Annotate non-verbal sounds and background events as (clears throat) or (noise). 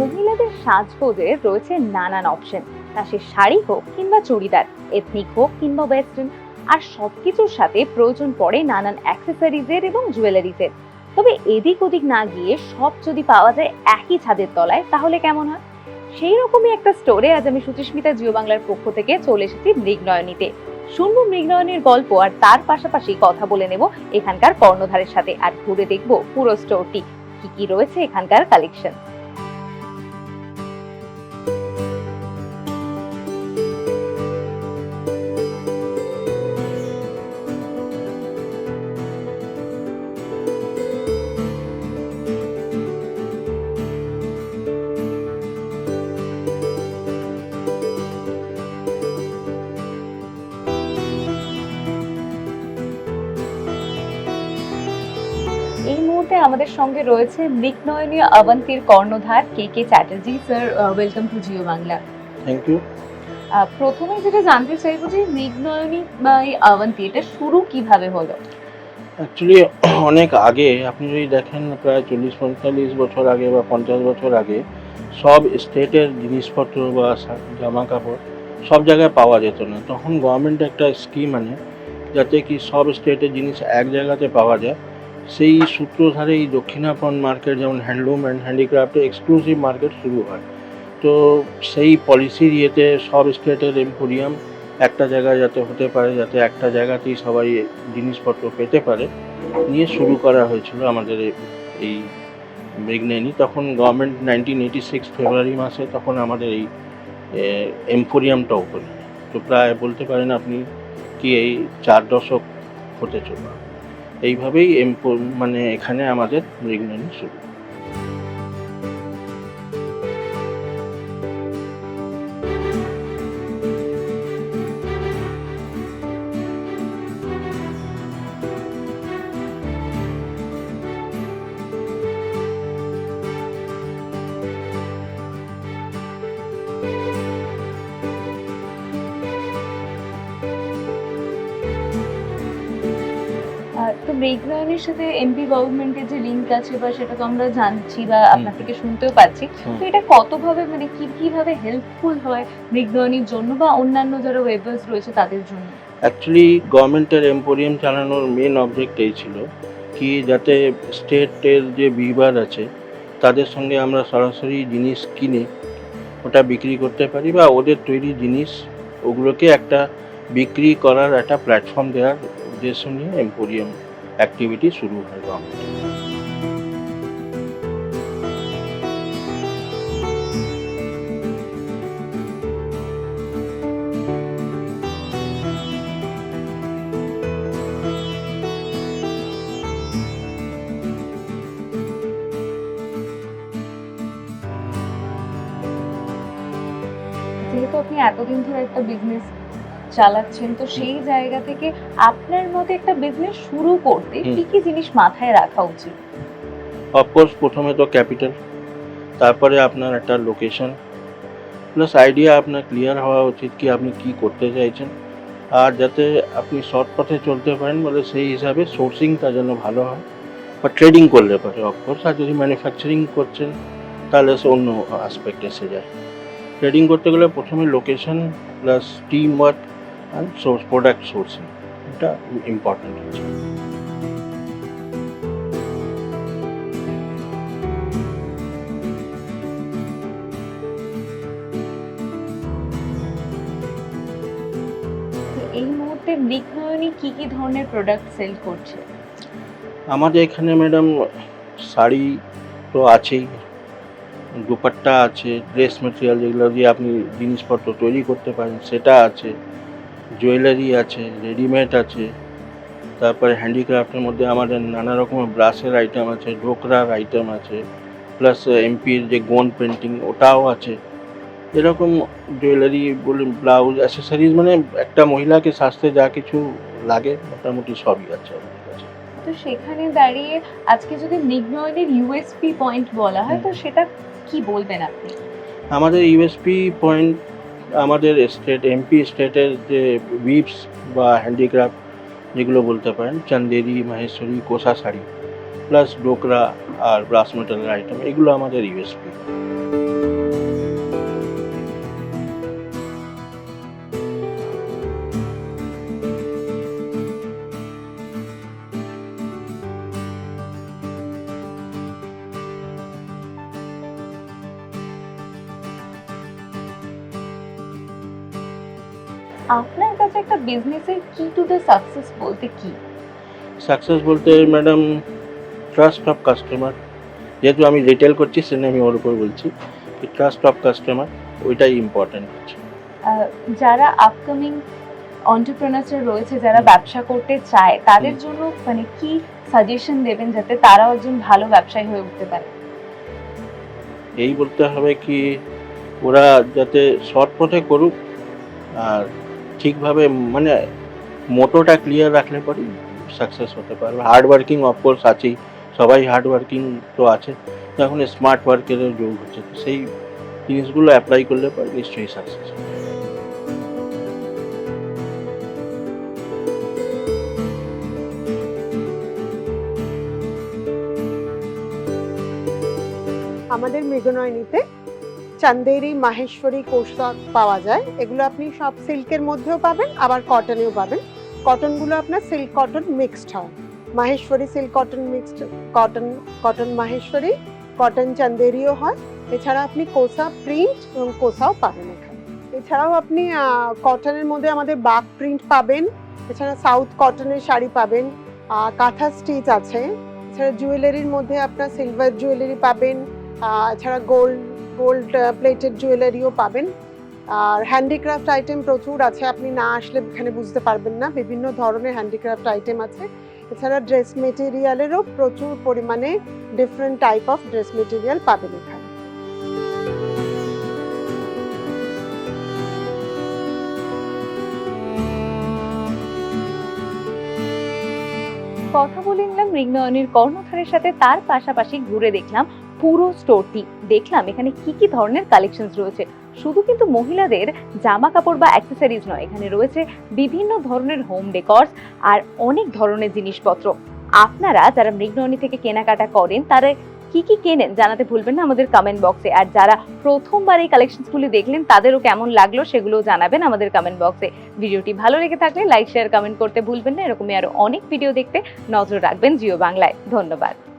মহিলাদের সাজগোজের রয়েছে নানান অপশন তা সে শাড়ি হোক কিংবা চুড়িদার এথনিক হোক কিংবা ওয়েস্টার্ন আর সবকিছুর সাথে প্রয়োজন পড়ে নানান অ্যাক্সেসরিজের এবং জুয়েলারিজের তবে এদিক ওদিক না গিয়ে সব যদি পাওয়া যায় একই ছাদের তলায়, তাহলে কেমন হয়? সেই রকমই একটা স্টোরে আজ আমি সুচিস্মিতা জিও বাংলার পক্ষ থেকে চলে এসেছি মৃগনয়নীতে। শুনব মৃগনয়নের গল্প আর তার পাশাপাশি কথা বলে নেব এখানকার কর্ণধারের সাথে। আর ঘুরে দেখব পুরো স্টোরটি কি কি রয়েছে এখানকার কালেকশন এই মুহূর্তে আমাদের সঙ্গে রয়েছে মৃগনয়নী অবন্তীর কর্ণধার K K Chatterjee. Sir welcome to Jio Bangla thank you প্রথমে যেটা জানতে চাইব যে মৃগনয়নী বা এই অবন্তী এটা শুরু কীভাবে হলো? অ্যাকচুয়ালি (clears throat) অনেক আগে আপনি যদি দেখেন প্রায় চল্লিশ পঁয়তাল্লিশ বছর আগে বা পঞ্চাশ বছর আগে সব স্টেটের জিনিসপত্র বা জামা কাপড় সব জায়গায় পাওয়া যেত না। তখন গভর্নমেন্ট একটা স্কিম আনে যাতে কি সব স্টেটের জিনিস এক জায়গাতে পাওয়া যায়। সেই সূত্র ধরে এই দক্ষিণাপন মার্কেট যেমন হ্যান্ডলুম অ্যান্ড হ্যান্ডিক্রাফ্টের এক্সক্লুসিভ মার্কেট শুরু হয়। তো সেই পলিসির ইয়েতে সব স্টেটের এম্পোরিয়াম একটা জায়গায় যাতে হতে পারে, যাতে একটা জায়গাতেই সবাই জিনিসপত্র পেতে পারে, নিয়ে শুরু করা হয়েছিল আমাদের এই মৃগনয়নী তখন government nineteen eighty six February মাসে তখন আমাদের এই এম্পোরিয়ামটা ওপেন তো প্রায় বলতে পারেন আপনি কি এই চার দশক হতে চলল। এইভাবেই এম্পো মানে এখানে আমাদের মৃগনয়নী শুরু। তো মৃগনয়নের সাথে এমপি গভর্নমেন্টের যে লিঙ্ক আছে বা সেটা তো আমরা জানছি বা আপনার থেকে শুনতেও পাচ্ছি তো এটা কতভাবে মানে কি কীভাবে হেল্পফুল হয় মৃগনয়নীর জন্য বা অন্যান্য যারা ওয়েবার্স রয়েছে তাদের জন্য? অ্যাকচুয়ালি গভর্নমেন্টের এম্পোরিয়াম চালানোর মেন অবজেক্ট এই ছিল কি যাতে স্টেটের যে বিভার আছে তাদের সঙ্গে আমরা সরাসরি জিনিস কিনে ওটা বিক্রি করতে পারি বা ওদের তৈরি জিনিস ওগুলোকে একটা বিক্রি করার একটা প্ল্যাটফর্ম দেওয়ার উদ্দেশ্য নিয়ে এম্পোরিয়াম অ্যাক্টিভিটি শুরু হয় গভর্নমেন্ট যেহেতু আপনি এতদিন ধরে একটা বিজনেস চালাচ্ছেন। তো সেই জায়গা থেকে আপনার মতে একটা বিজনেস শুরু করতে কি কি জিনিস মাথায় রাখা উচিত? অফকোর্স প্রথমে তো ক্যাপিটাল তারপরে আপনার একটা লোকেশন প্লাস আইডিয়া আপনার ক্লিয়ার হওয়া উচিত কি আপনি কি করতে চাইছেন। আর যাতে আপনি শর্ট পথে চলতে পারেন বলে সেই হিসাবে সোর্সিংটা যেন ভালো হয় বা ট্রেডিং করলে পারে অফকোর্স আর যদি ম্যানুফ্যাকচারিং করছেন তাহলে সে অন্য আসপেক্ট এসে যায়। ট্রেডিং করতে গেলে প্রথমে location plus team work and source product sourcing এটা ইম্পর্টেন্ট হচ্ছে। এই মুহূর্তে মৃগনয়নী কি কি ধরনের প্রোডাক্ট সেল করছে? আমাদের এখানে ম্যাডাম শাড়ি তো আছেই দুপাট্টা আছে ড্রেস মেটেরিয়াল যেগুলো দিয়ে আপনি জিনিসপত্র তৈরি করতে পারেন সেটা আছে। জুয়েলারি আছে রেডিমেড আছে তারপরে হ্যান্ডিক্রাফটের মধ্যে আমাদের নানা রকমের ব্রাশের আইটেম আছে ডোকরার আইটেম আছে প্লাস এমপির যে গোন পেন্টিং ওটাও আছে। এরকম জুয়েলারি বলুন ব্লাউজ অ্যাসেসরিজ মানে একটা মহিলাকে সাজতে যা কিছু লাগে মোটামুটি সবই আছে আমাদের কাছে। তো সেখানে দাঁড়িয়ে আজকে যদি মৃগনয়নের ইউএসপি পয়েন্ট বলা হয় তো সেটা কি বলবেন আপনি? আমাদের ইউএসপি পয়েন্ট আমাদের স্টেট এমপি স্টেটের যে উইপস বা হ্যান্ডিক্রাফট যেগুলো বলতে পারেন, চান্দেরি, মাহেশ্বরী, কোষা শাড়ি প্লাস ডোকরা আর ব্রাস মেটালের আইটেম এগুলো আমাদের ইউএসপি আপনার কাছে একটা বিজনেসের কি টু দ্য সাকসেস বলতে কি? সাকসেস বলতে ম্যাডাম ট্রাস্ট অফ কাস্টমার যেহেতু আমি রিটেল করছি সেজন্য আমি ওর উপর বলছি ট্রাস্ট অফ কাস্টমার ওইটাই ইম্পর্টেন্ট হচ্ছে। যারা আপকামিং অন্টারপ্রেনার্সরা রয়েছে যারা ব্যবসা করতে চায় তাদের জন্য মানে কি সাজেশন দেবেন যাতে তারাও একজন ভালো ব্যবসায়ী হয়ে উঠতে পারে? এই বলতে হবে কি ওরা যাতে শর্ট পথে করুক আর ঠিকভাবে মানে মোটোটা ক্লিয়ার রাখলে পরেই সাকসেস হতে পারবে। হার্ড ওয়ার্কিং অফকোর্স আছেই, সবাই হার্ড ওয়ার্কিং তো আছে তো এখন স্মার্ট ওয়ার্কেরও যোগ হচ্ছে। সেই জিনিসগুলো অ্যাপ্লাই করলে পরে নিশ্চয়ই সাকসেস হবে। আমাদের মৃগনয়নীতে চান্দেরি, মাহেশ্বরী কোষাক পাওয়া যায়। এগুলো আপনি সব সিল্কের মধ্যেও পাবেন, আবার কটনেও পাবেন। কটনগুলো আপনার সিল্ক কটন মিক্সড হয়। Maheshwari silk cotton mixed, cotton cotton Maheshwari, cotton চান্দেরিও হয়। এছাড়া আপনি কোসা প্রিন্ট এবং কোসাও পাবেন এখানে। এছাড়াও আপনি কটনের মধ্যে আমাদের বাঘ প্রিন্ট পাবেন। এছাড়া সাউথ কটনের শাড়ি পাবেন। কাঁথা স্টিচ আছে। এছাড়া জুয়েলারির মধ্যে আপনার সিলভার জুয়েলারি পাবেন। এছাড়া গোল্ড গোল্ড প্লেটেড জুয়েলারিও পাবেন। আর হ্যান্ডিক্রাফট আইটেম প্রচুর আছে, আপনি না আসলে এখানে বুঝতে পারবেন না। বিভিন্ন ধরনের হ্যান্ডিক্রাফট আইটেম আছে। এছাড়া ড্রেস মেটেরিয়ালেরও প্রচুর পরিমাণে different type of dress material পাবেন এখানে। কথা বলে নিলাম রিগনয়নের কর্ণধারের সাথে, তার পাশাপাশি ঘুরে দেখলাম পুরো স্টোরটি দেখলাম, এখানে কি কি ধরনের কালেকশন রয়েছে। শুধু কিন্তু মহিলাদের জামা কাপড় বা অ্যাক্সেসরিজ নয়, এখানে রয়েছে বিভিন্ন ধরনের হোম ডেকর্স আর অনেক ধরনের জিনিসপত্র। আপনারা যারা মৃগনয়নী থেকে কেনাকাটা করেন, তারা কি কি কেনেন জানাতে ভুলবেন না আমাদের কমেন্ট বক্সে আর যারা প্রথমবার এই কালেকশনসগুলি দেখলেন, তাদেরও কেমন লাগল সেগুলো জানাবেন আমাদের কমেন্ট বক্সে ভিডিওটি ভালো লেগে থাকলে লাইক শেয়ার কমেন্ট করতে ভুলবেন না। এরকমই আরও অনেক ভিডিও দেখতে নজর রাখবেন জিও বাংলায়। ধন্যবাদ।